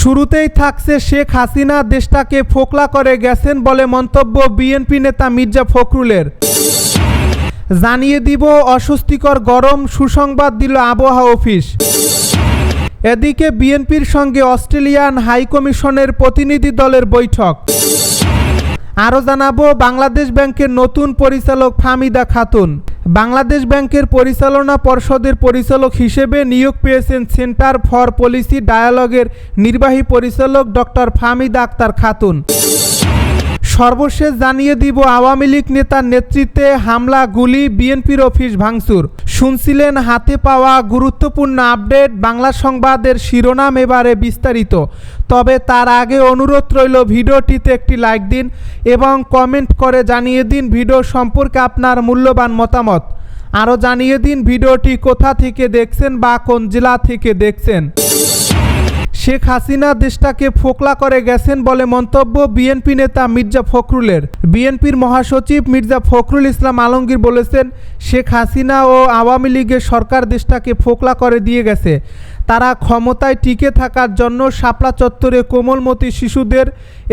শুরুতেই থাকছে শেখ হাসিনা, দেশটাকে ফোকলা করে গেছেন বলে মন্তব্য বিএনপি নেতা মির্জা ফখরুলের। জানিয়ে দিব, অস্বস্তিকর গরম সুসংবাদ দিল আবহাওয়া অফিস। এদিকে বিএনপির সঙ্গে অস্ট্রেলিয়ান হাইকমিশনের প্রতিনিধি দলের বৈঠক। আরও জানাব, বাংলাদেশ ব্যাংকের নতুন পরিচালক ফামিদা খাতুন। বাংলাদেশ ব্যাংকের পরিচালনা পর্ষদের পরিচালক হিসেবে নিয়োগ পেয়েছেন সেন্টার ফর পলিসি ডায়ালগের নির্বাহী পরিচালক ডক্টর ফামিদা আক্তার খাতুন। সর্বশেষ জানিয়ে দিব আওয়ামী লীগ নেতার নেতৃত্বে হামলা, গুলি, বিএনপির অফিস ভাঙচুর। শুনছিলেন হাতে পাওয়া গুরুত্বপূর্ণ আপডেট, বাংলা সংবাদের শিরোনাম এবারে বিস্তারিত। তবে তার আগে অনুরোধ রইল ভিডিওটিতে একটি লাইক দিন এবং কমেন্ট করে জানিয়ে দিন ভিডিও সম্পর্কে আপনার মূল্যবান মতামত। আরও জানিয়ে দিন ভিডিওটি কোথা থেকে দেখছেন বা কোন জেলা থেকে দেখছেন। শেখ হাসিনা দেশটাকে ফোকলা করে গেছেন বলে মন্তব্য বিএনপি নেতা মির্জা ফখরুলের। বিএনপির মহাসচিব মির্জা ফখরুল ইসলাম আলমগীর বলেছেন, শেখ হাসিনা ও আওয়ামী লীগের সরকার দেশটাকে ফোকলা করে দিয়ে গেছে। তারা ক্ষমতায় টিকে থাকার জন্য শাপলা চত্বরে কোমলমতি শিশুদের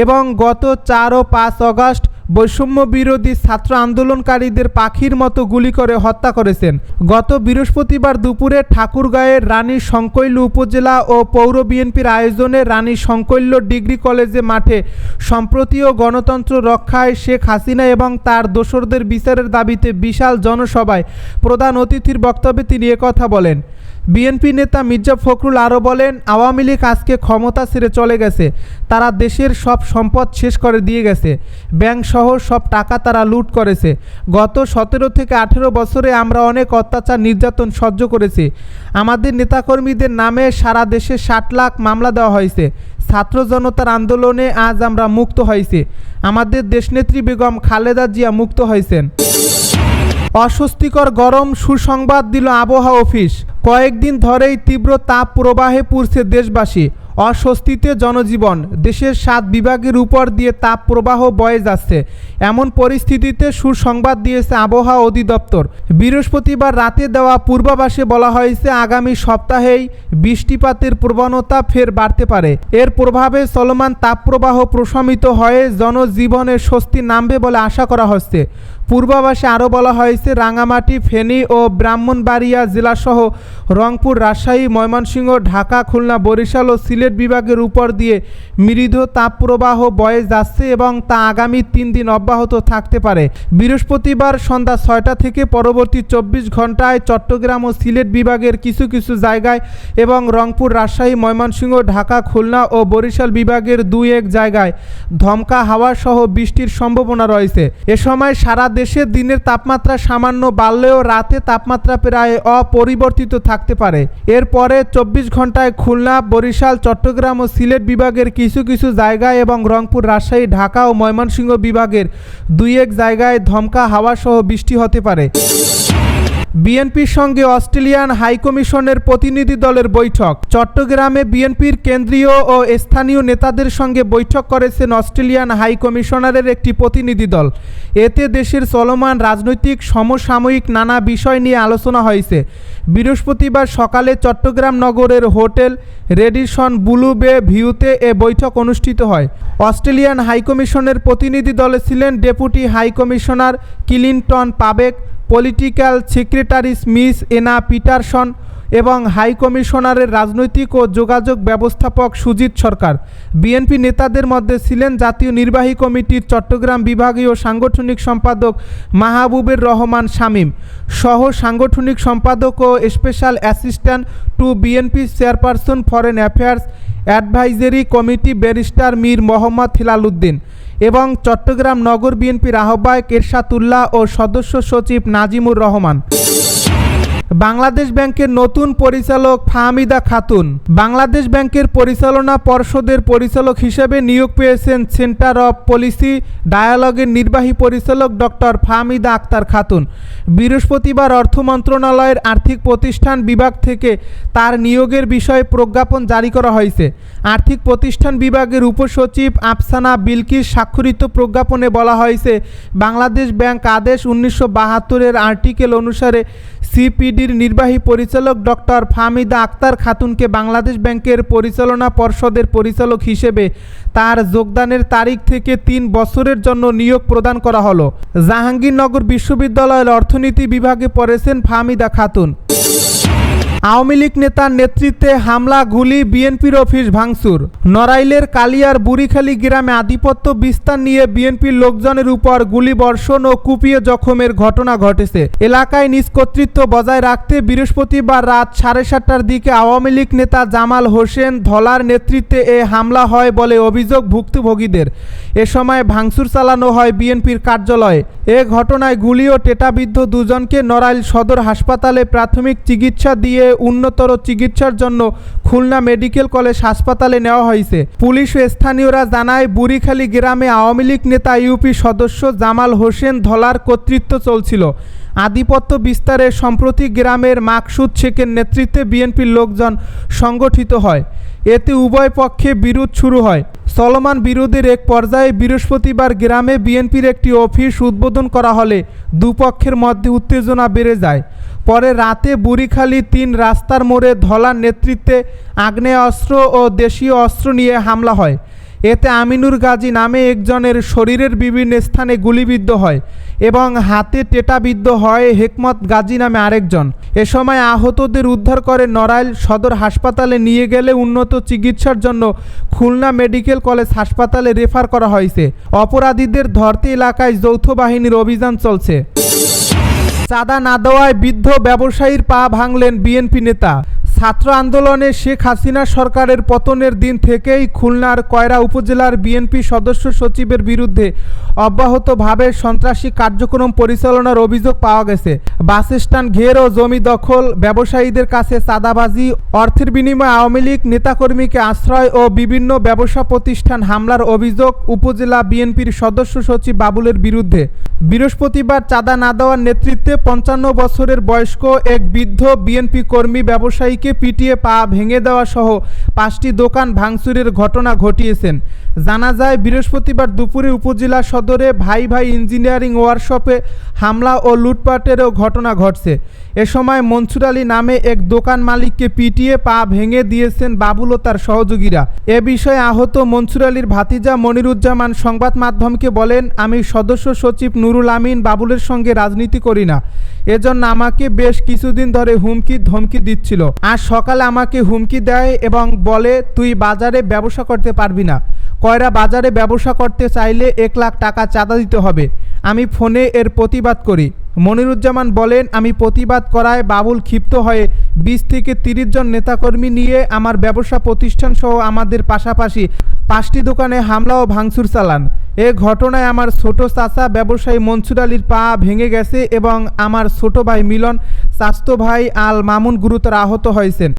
এবং গত চার ও পাঁচ অগাস্ট বৈষম্য বিরোধী ছাত্র আন্দোলনকারীদের পাখির মতো গুলি করে হত্যা করেছেন। গত বৃহস্পতিবার দুপুরে ঠাকুরগাঁয়ের রানী সংকৈল্য উপজেলা ও পৌর বিএনপির আয়োজনে রানী সংকৈল্য ডিগ্রি কলেজে মাঠে সম্প্রতি ও গণতন্ত্র রক্ষায় শেখ হাসিনা এবং তার দোসরদের বিচারের দাবিতে বিশাল জনসভায় প্রধান অতিথির বক্তব্যে তিনি একথা বলেন। বিএনপি নেতা মির্জা ফখরুল আরও বলেন, আওয়ামী লীগ আজকে ক্ষমতা ছেড়ে চলে গেছে। তারা দেশের সব সম্পদ শেষ করে দিয়ে গেছে। ব্যাংক সহ সব টাকা তারা লুট করেছে। গত সতেরো থেকে আঠেরো বছরে আমরা অনেক অত্যাচার, নির্যাতন সহ্য করেছি। আমাদের নেতাকর্মীদের নামে সারা দেশে ষাট লাখ মামলা দেওয়া হয়েছে। ছাত্র জনতার আন্দোলনে আজ আমরা মুক্ত হয়েছি। আমাদের দেশনেত্রী বেগম খালেদা জিয়া মুক্ত হয়েছেন। অস্বস্তিকর গরম সুসংবাদ দিল আবহাওয়া অফিস। কয়েকদিন ধরেই তীব্র তাপ প্রবাহে পুরছে দেশবাসী। অস্বস্তিতে জনজীবন, দেশের সাত বিভাগের উপর দিয়ে তাপ প্রবাহ বয়ে যাচ্ছে। এমন পরিস্থিতিতে সুসংবাদ দিয়েছে আবহাওয়া অধিদপ্তর। বৃহস্পতিবার রাতে দেওয়া পূর্বাভাসে বলা হয়েছে, আগামী সপ্তাহেই বৃষ্টিপাতের প্রবণতা ফের বাড়তে পারে। এর প্রভাবে চলমান তাপপ্রবাহ প্রশমিত হয়ে জনজীবনে স্বস্তি নামবে বলে আশা করা হচ্ছে। পূর্বাভাসে আরও বলা হয়েছে, রাঙামাটি, ফেনী ও ব্রাহ্মণবাড়িয়া জেলাসহ রংপুর, রাজশাহী, ময়মনসিংহ, ঢাকা, খুলনা, বরিশাল ও সিলেট বিভাগের উপর দিয়ে মৃদু তাপপ্রবাহ বয়ে যাচ্ছে এবং তা আগামী তিন দিন অব্যাহত থাকতে পারে। বৃহস্পতিবার সন্ধ্যা ছয়টা থেকে পরবর্তী চব্বিশ ঘন্টায় চট্টগ্রাম ও সিলেট বিভাগের কিছু কিছু জায়গায় এবং রংপুর, রাজশাহী, ময়মনসিংহ, ঢাকা, খুলনা ও বরিশাল বিভাগের দুই এক জায়গায় ধমকা হাওয়া সহ বৃষ্টির সম্ভাবনা রয়েছে। এ সময় সারা দেশে দিনের তাপমাত্রা সামান্য বাড়লেও রাতে তাপমাত্রা প্রায় অপরিবর্তিত থাকতে পারে। এরপরে চব্বিশ ঘন্টায় খুলনা, বরিশাল, চট্টগ্রাম ও সিলেট বিভাগের কিছু কিছু জায়গায় এবং রংপুর, রাজশাহী, ঢাকা ও ময়মনসিংহ বিভাগের দুই এক জায়গায় ধমকা, হাওয়াসহ বৃষ্টি হতে পারে। বিএনপির সঙ্গে অস্ট্রেলিয়ান হাইকমিশনের প্রতিনিধি দলের বৈঠক। চট্টগ্রামে বিএনপির কেন্দ্রীয় ও স্থানীয় নেতাদের সঙ্গে বৈঠক করেছেন অস্ট্রেলিয়ান হাইকমিশনারের একটি প্রতিনিধি দল। এতে দেশের চলমান রাজনৈতিক, সমসাময়িক নানা বিষয় নিয়ে আলোচনা হয়েছে। বৃহস্পতিবার সকালে চট্টগ্রাম নগরের হোটেল রেডিসন ব্লু বে ভিউতে এ বৈঠক অনুষ্ঠিত হয়। অস্ট্রেলিয়ান হাইকমিশনের প্রতিনিধি দলে ছিলেন ডেপুটি হাইকমিশনার কিলিন্টন পাবেক political secretary miss Ena Peterson এবং হাই কমিশনারের রাজনৈতিক ও যোগাযোগ ব্যবস্থাপক সুজিত সরকার। বিএনপি নেতাদের মধ্যে ছিলেন জাতীয় নির্বাহী কমিটির চট্টগ্রাম বিভাগীয় সাংগঠনিক সম্পাদক মাহবুবের রহমান শামীম সহ সাংগঠনিক সম্পাদক ও special assistant to BNP chairperson foreign affairs advisory committee barrister Mir Mohammad Hilal Uddin. এবং চট্টগ্রাম নগর বিএনপির আহ্বায়ক এরশাতুল্লাহ ও সদস্য সচিব নাজিমুর রহমান। বাংলাদেশ ব্যাংকের নতুন পরিচালক ফাহমিদা খাতুন। বাংলাদেশ ব্যাংকের পরিচালনা পর্ষদের পরিচালক হিসেবে নিয়োগ পেয়েছেন সেন্টার অফ পলিসি ডায়ালগের নির্বাহী পরিচালক ডক্টর ফাহমিদা আক্তার খাতুন। বৃহস্পতিবার অর্থ মন্ত্রণালয়ের আর্থিক প্রতিষ্ঠান বিভাগ থেকে তার নিয়োগের বিষয়ে প্রজ্ঞাপন জারি করা হয়েছে। আর্থিক প্রতিষ্ঠান বিভাগের উপসচিব আফসানা বিলকিস স্বাক্ষরিত প্রজ্ঞাপনে বলা হয়েছে, বাংলাদেশ ব্যাংক আদেশ উনিশশো বাহাত্তরের আর্টিকেল অনুসারে সিপিডি বিডির নির্বাহী পরিচালক ডক্টর ফাহমিদা আক্তার খাতুনকে বাংলাদেশ ব্যাংকের পরিচালনা পর্ষদের পরিচালক হিসেবে তার যোগদানের তারিখ থেকে তিন বছরের জন্য নিয়োগ প্রদান করা হলো। জাহাঙ্গীরনগর বিশ্ববিদ্যালয়ের অর্থনীতি বিভাগে পড়েছেন ফাহমিদা খাতুন। আওয়ামী লীগ নেতার নেতৃত্বে হামলা, গুলি, বিএনপির অফিস ভাঙচুর। নড়াইলের কালিয়ার বুড়িখালী গ্রামে আধিপত্য বিস্তার নিয়ে বিএনপির লোকজনের উপর গুলি বর্ষণ ও কুপিয়ে জখমের ঘটনা ঘটেছে। এলাকায় নিজ কর্তৃত্ব বজায় রাখতে বৃহস্পতিবার রাত সাড়ে সাতটার দিকে আওয়ামী লীগ নেতা জামাল হোসেন ধলার নেতৃত্বে এ হামলা হয় বলে অভিযোগ ভুক্তভোগীদের। এ সময় ভাঙচুর চালানো হয় বিএনপির কার্যালয়ে। এ ঘটনায় গুলি ও টেটাবিদ্ধ দুজনকে নড়াইল সদর হাসপাতালে প্রাথমিক চিকিৎসা দিয়ে উন্নতর চিকিৎসার জন্য খুলনা মেডিকেল কলেজ হাসপাতালে নেওয়া হয়েছে। পুলিশ ও স্থানীয়রা জানায়, বুড়িখালী গ্রামে আওয়ামী লীগ নেতা ইউপি সদস্য জামাল হোসেন ধলার কর্তৃত্ব চলছিল। আধিপত্য বিস্তারে সম্প্রতি গ্রামের মাকসুদ শেখের নেতৃত্বে বিএনপির লোকজন সংগঠিত হয়। এতে উভয় পক্ষে বিরোধ শুরু হয়। চলমান বিরোধের এক পর্যায়ে বৃহস্পতিবার গ্রামে বিএনপির একটি অফিস উদ্বোধন করা হলে দুপক্ষের মধ্যে উত্তেজনা বেড়ে যায়। পরে রাতে বুড়িখালী তিন রাস্তার মোড়ে ধলার নেতৃত্বে আগ্নেয় অস্ত্র ও দেশীয় অস্ত্র নিয়ে হামলা হয়। এতে আমিনুর গাজী নামে একজনের শরীরের বিভিন্ন স্থানে গুলিবিদ্ধ হয় এবং হাতে টেটাবিদ্ধ হয় হেকমত গাজী নামে আরেকজন। এ সময় আহতদের উদ্ধার করে নড়াইল সদর হাসপাতালে নিয়ে গেলে উন্নত চিকিৎসার জন্য খুলনা মেডিকেল কলেজ হাসপাতালে রেফার করা হয়েছে। অপরাধীদের ধরতে এলাকায় যৌথ বাহিনীর অভিযান চলছে। চাঁদা না দেওয়ায় বৃদ্ধ ব্যবসায়ীর পা ভাঙলেন বিএনপি নেতা। ছাত্র আন্দোলনে শেখ হাসিনা সরকারের পতনের দিন থেকেই খুলনার কয়রা উপজেলার বিএনপি সদস্য সচিবের বিরুদ্ধে অব্যাহতভাবে সন্ত্রাসী কার্যক্রম পরিচালনার অভিযোগ পাওয়া গেছে। বাস ঘের ও জমি দখল, ব্যবসায়ীদের কাছে চাঁদাবাজি, অর্থের বিনিময়ে আওয়ামী লীগ নেতাকর্মীকে আশ্রয় ও বিভিন্ন ব্যবসা প্রতিষ্ঠান হামলার অভিযোগ উপজেলা বিএনপির সদস্য সচিব বাবুলের বিরুদ্ধে। বৃহস্পতিবার চাঁদা না দেওয়ার নেতৃত্বে পঞ্চান্ন বছরের বয়স্ক এক বৃদ্ধ বিএনপি কর্মী ব্যবসায়ীকে পিটিয়ে পা ভেঙে দেওয়া সহ পাঁচটি দোকান ভাঙচুরের ঘটনা ঘটিয়েছেন। জানা যায়, বৃহস্পতিবার দুপুরে উপজেলা সদরে ভাই ভাই ইঞ্জিনিয়ারিং ওয়ার্কশপে হামলা ও লুটপাটেরও ঘটনা ঘটছে। এ সময় মনসুর আলী নামে এক দোকান মালিককে পিটিয়ে পা ভেঙে দিয়েছেন বাবুল ও তার সহযোগীরা। এ বিষয়ে আহত মনসুর আলীর ভাতিজা মনিরুজ্জামান সংবাদ মাধ্যমকে বলেন, আমি সদস্য সচিব নুরুল আমিন বাবুলের সঙ্গে রাজনীতি করি না। এজন্য আমাকে বেশ কিছুদিন ধরে হুমকি ধমকি দিচ্ছিল। আজ সকালে আমাকে হুমকি দেয় এবং বলে, তুই বাজারে ব্যবসা করতে পারবি না। কয়রা বাজারে ব্যবসা করতে চাইলে এক লাখ টাকা চাঁদা দিতে হবে। আমি ফোনে এর প্রতিবাদ করি। মনিরুজ্জামান বলেন, আমি প্রতিবাদ করায় বাবুল ক্ষিপ্ত হয়ে বিশ থেকে তিরিশ জন নেতাকর্মী নিয়ে আমার ব্যবসা প্রতিষ্ঠান সহ আমাদের পাশাপাশি পাঁচটি দোকানে হামলা ও ভাঙচুর চালান। এ ঘটনায় আমার ছোট চাচা ব্যবসায়ী মনসুর আলীর পা ভেঙে গেছে এবং আমার ছোট ভাই মিলন, স্বাস্থ্য ভাই আল মামুন গুরুতর আহত হয়েছেন।